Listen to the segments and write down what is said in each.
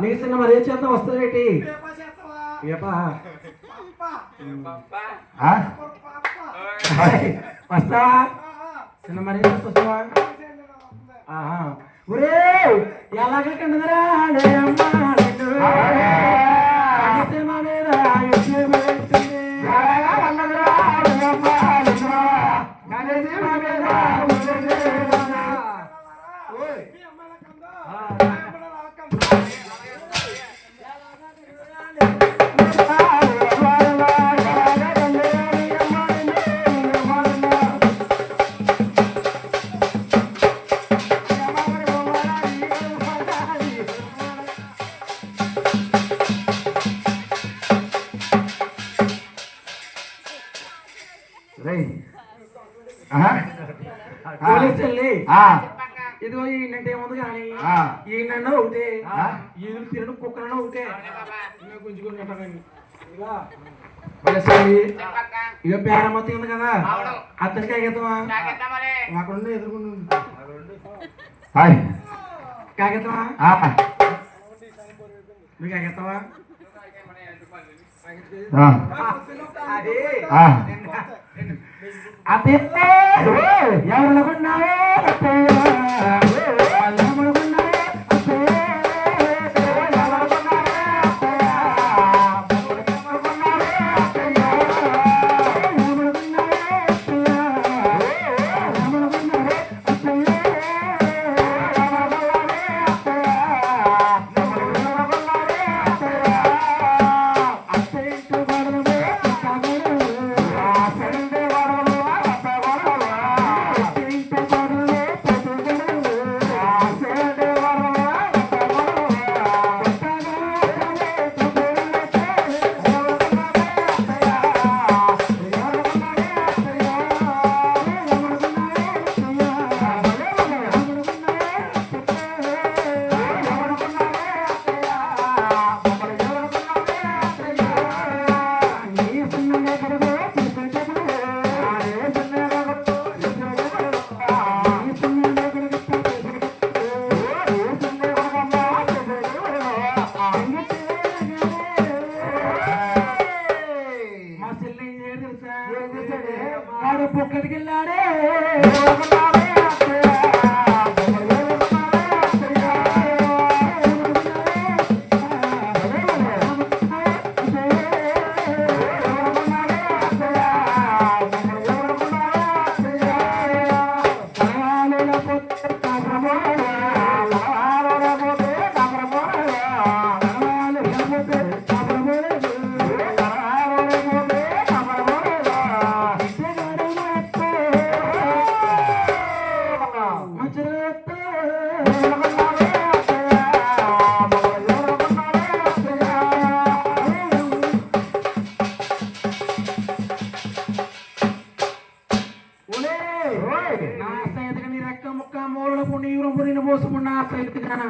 నీ చిన్న మరి ఏం చేద్దాం వస్తుంది ఏంటి వస్తావా? చిన్న మరి వస్తావా ఒరే Ah. ఇదిగో ఈయనంటే ఏముంది కానీ ఆ. ఈయనన్నా ఒకటే. ఈయన తినడం కుక్కనన్నా ఒకటే. పోలీసు ఇక పేరమ్మతి ఉంది కదా. అతనికి కాగితమా అక్కడ హాయ్. కాగితమా ఆ. మీకు కాగితమా ఆ. అది. ఎవరు కొన్నావే పొక్కడికి వెళ్ళాడే పుణ్య పోసుకున్న సైతగాన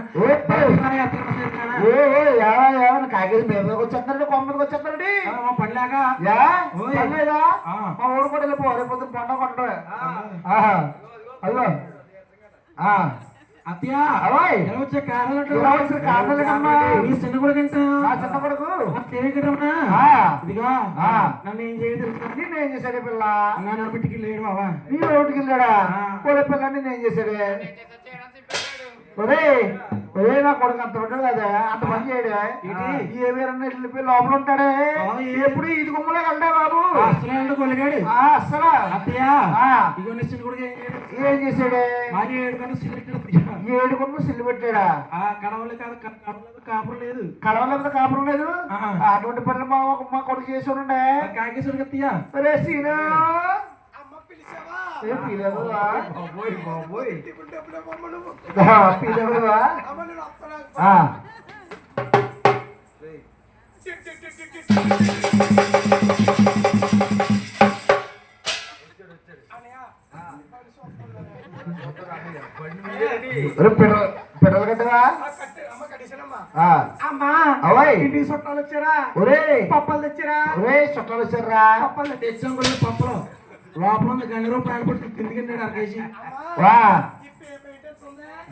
కాగేది మీద వచ్చేస్తారండి కొమ్మకి వచ్చేస్తారండి పనిలాగా యా ఓయ్. పర్లేదా? ఆ. మా ఊరు కూడా వెళ్ళిపో రేపు. అదిగో. అత్తయ్య అవ్వాయ్. ఎలా వచ్చే కారణాలు కారణాలేనమ్మా? నీ చిన్న కొడుకంట నా చిన్న కొడుకు తెలియకటమ్మా ఆ. ఇదిగో ఆ. నన్ను ఏం చేయదు నిన్ను ఏం చేశాడు పిల్ల నన్ను పెట్టుకి లేడు బావా నీ వెళ్ళాడా. కోడి పిల్ల నిన్ను ఏం చేశాడు ఒరే ఒరే నా కొడుకు అంత ఉంటాడు కదా అంత పని చేయడు. వెళ్ళిపోయి లోపల ఉంటాడే. ఎప్పుడు ఇది గుమ్మలే కంటే బాబు? అసలు కొలిగాడు అత్తయ్య. ఇగో చిన్న కొడుకు ఏం చేశాడే? మరి ఏడు కన్నా సిలిండర్ ఏడు కొమ్ము సిల్లు పెట్టాడా? ఆ కడవలు కాదు కాపురం లేదు. కాపురం లేదు. అటువంటి పనులు మా మా కొడుకు చేసి ఉండే. కాకేశ్వరికి అత్తయ్య. ఒరే సీను! అమ్మ పిలిచావా? బాబోయ్ బాబోయ్ ఇంటికి చుట్టాలు వచ్చారా పప్పలు తెచ్చారా చుట్టాలు వచ్చారా పప్పలు? తెచ్చాం పప్పులో లోపల ఉంది గంట రూపాయలు పట్టి కిందికి అర కేజీ అమ్మా, వా?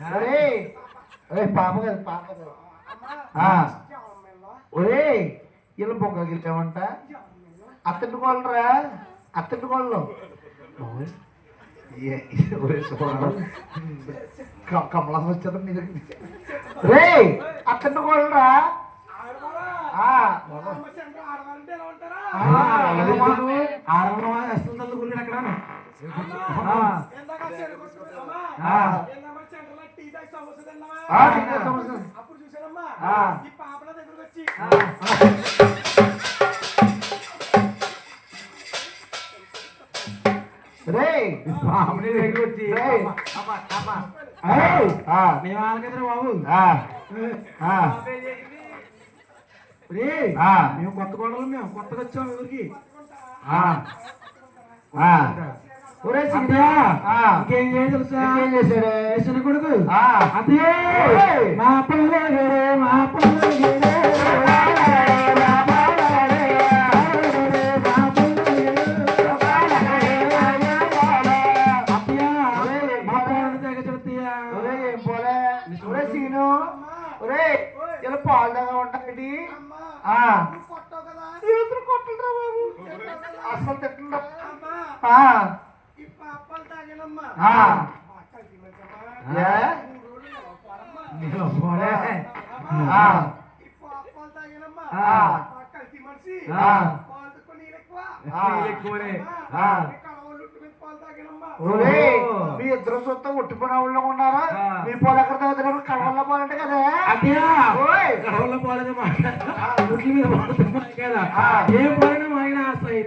ఒరే ఒరే పాప కదా పాప. ఒరే ఇలా బొగ్గ గెలిచామంట అత్తటి కోళ్ళరా అత్తటి కోళ్ళు. కమలం వచ్చేది మీ దగ్గర రే అత్తటి కోళ్ళరా అప్పుడు చూసానమ్మా ఆ. ఈ పాపల దగ్గరకు వచ్చి రే మామూలు దగ్గర వచ్చి మేము వాళ్ళకెదురు బాబు. మేము కొత్త కోడలు మేము కొత్తగా వచ్చాం ఊరికి. ఒరే ఆ, ఇంకేం చేశాడే కొడుకు ఆ, అదే. మా పల్లె మా పల్లె ఒరే, సీను ఒరే ఇలా పాలు దాగా ఉంటాయి ఇవతల కొట్టలురా బాబు. అసలు నీళ్ళు ఎక్కువ ఆ. ఎక్కువనే. ఆ. ఈ కడవలు ఉట్టు మీద పాలు తాగానమ్మా ఒరే మీ ఇద్దరు సొంత ఉట్టిపోయిన వాళ్ళు ఉన్నారా. మీ పొలం ఎక్కడ తాగుతున్నారు? కడవల్లో పోలంటే కదా? ఓయ్. కడవల్లో పోలేదు మాట ఉట్ల మీద కదా. ఏం పోయినా ఆయన ఏ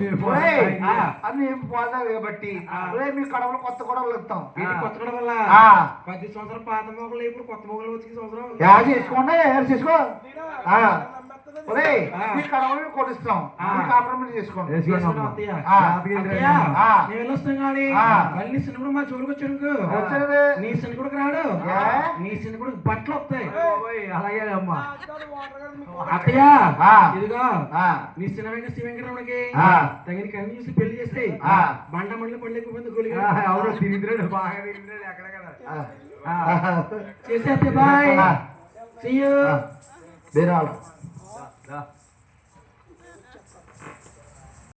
మేము పోదాం కాబట్టి మీ కడవలు కొత్త కడవలు ఇస్తాం. కొత్త ఆ. పది సంవత్సరాలు పాత మొగలు ఇప్పుడు కొత్త మొగలు వచ్చి సంవత్సరం యా చేసుకోండి ఏం చేసుకో. మీ కడవలు కొనిస్తాం. కాంప్రమైజ్ చేసుకోండి. నేను. మళ్ళీ సినిమా మా చోరుకు వచ్చాను వచ్చేది. నీ సినికుడికి రాడు? నీ సినికుడికి బట్టలు వస్తాయి. అలాగే అమ్మా. అత్తయ్య ఆ. ఇదిగో ఆ. నీ సినిమా శ్రీ వెంకటరమణకి ఆ. తగిన కన్ను చూసి పెళ్ళి చేస్తే ఆ. బండ మండలి పండుగ గొలి ఎవరో తిరిగిరాడు బాగా తిరిగిరాడు ఎక్కడెక్కడ ఆ. చేసేస్తే బాయ్. See you బీరాలు